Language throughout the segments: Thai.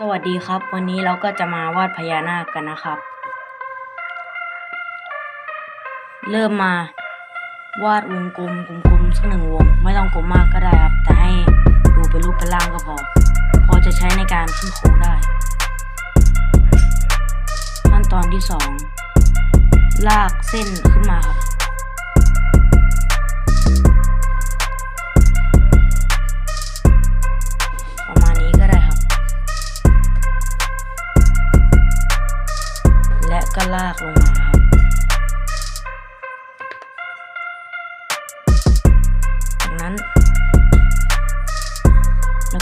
สวัสดีครับ วันนี้เราก็จะมาวาดพญานาคกันนะครับ เริ่มมาวาดวงกลมกลมๆสักหนึ่งวง ไม่ต้องกลมมากก็ได้ครับ แต่ให้ดูเป็นรูปเป็นร่างก็พอ พอจะใช้ในการขึ้นโค้งได้ ขั้นตอนที่สองลากเส้นขึ้นมาครับ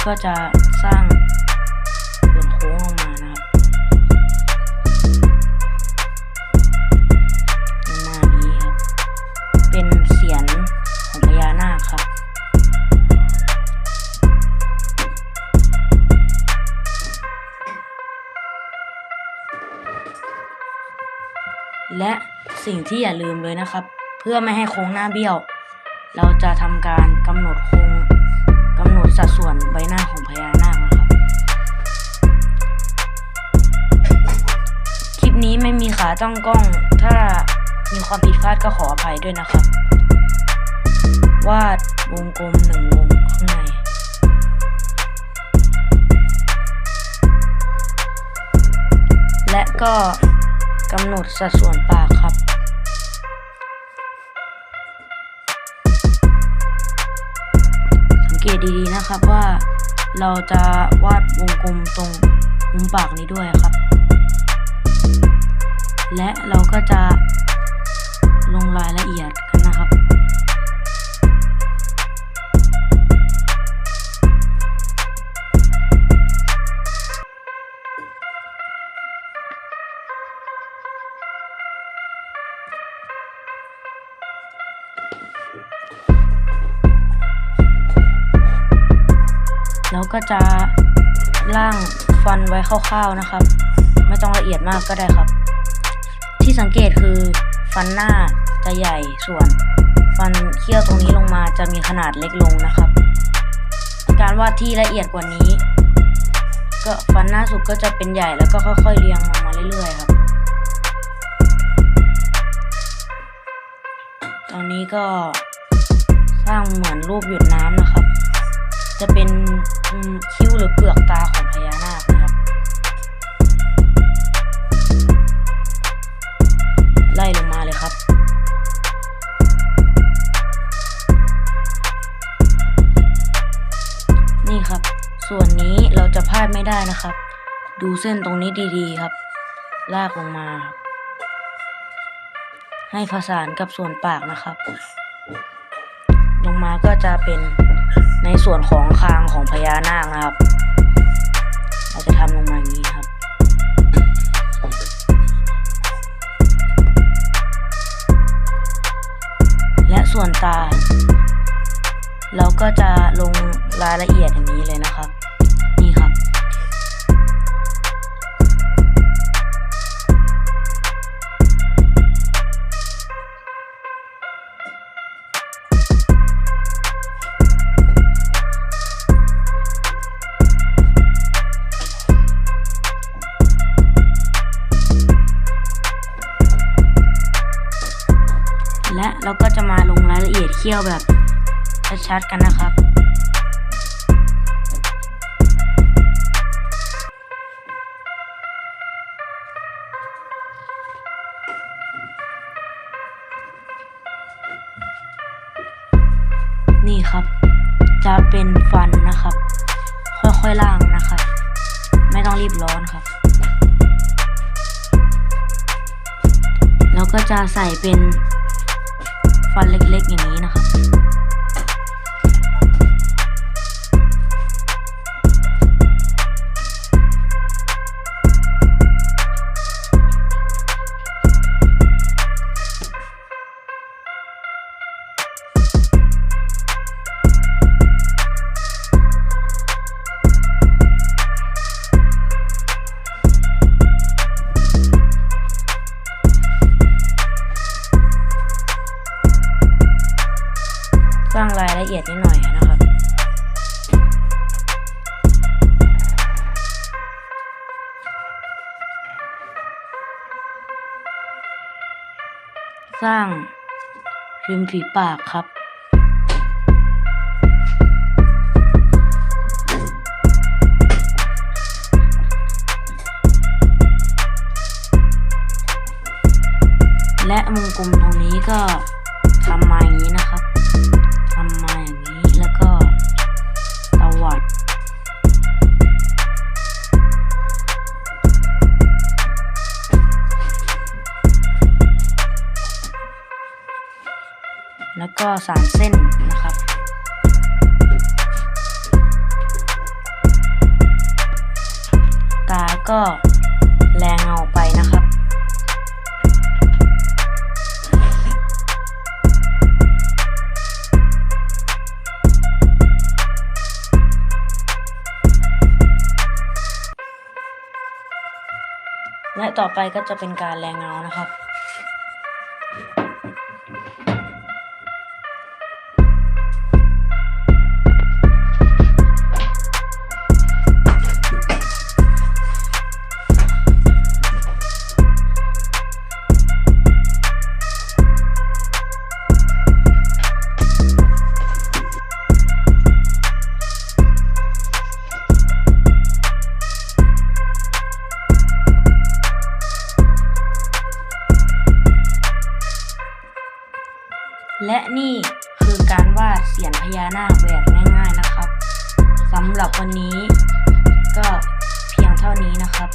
ก็จะสร้างส่วนโค้งลงมานะครับลงมานี้ครับ เป็นเสียนของพญานาคครับและสิ่งที่อย่าลืมเลยนะครับ เพื่อไม่ให้โค้งหน้าเบี้ยว เราจะทำการกำหนดโค้ง สัดส่วนใบหน้าของพญานาคนะครับ คลิปนี้ไม่มีขาตั้งกล้อง ถ้ามีความผิดพลาดก็ขออภัยด้วยนะครับ วาดวงกลมหนึ่งวงข้างในและก็กำหนดสัดส่วนปากครับ ดีๆนะครับว่าเราจะวาดวงกลมตรงมุมปากนี้ด้วยครับ และเราก็จะลงรายละเอียด แล้วก็จะล่างฟันไว้คร่าวๆนะครับ ไม่ต้องละเอียดมากก็ได้ครับ ที่สังเกตคือฟันหน้าจะใหญ่ส่วน ฟันเขี้ยวตรงนี้ลงมาจะมีขนาดเล็กลงนะครับ การวาดที่ละเอียดกว่านี้ ก็ฟันหน้าสุดก็จะเป็นใหญ่แล้วก็ค่อยๆเรียงลงมาเรื่อยๆครับ ตอนนี้ก็สร้างเหมือนรูปหยดน้ำนะครับ จะเป็น อืมคิ้วหรือเปลือกตาของพญานาคนะครับ ไล่ลงมาเลยครับ นี่ครับ ส่วนนี้เราจะพลาดไม่ได้นะครับ ดูเส้นตรงนี้ดีๆครับ ลากลงมา ให้ผสานกับส่วนปากนะครับ ลงมาก็จะเป็น ในส่วนของคางของพญานาคนะครับ เราจะทำลงมาอย่างนี้ครับและส่วนตา เราก็จะลงรายละเอียดอย่างนี้เลยนะครับายละเอียดเขี้ยวแบบชัดๆกันนะครับ นี่ครับ จะเป็นฟันนะครับ ค่อยๆล่างนะครับ ไม่ต้องรีบร้อนครับแล้วก็จะใส่เป็น ฟันเล็กๆอย่างนี้นะคะ สร้างริมฝีปากครับและวงกลมตรงนี้ก็ ก็สามเส้นนะครับตาก็แรงเงาไปนะครับ และต่อไปก็จะเป็นการแรงเงานะครับ และนี่คือการวาดเสียนพญานาคแบบง่าย ๆนะครับสำหรับวันนี้ก็เพียงเท่านี้นะครับ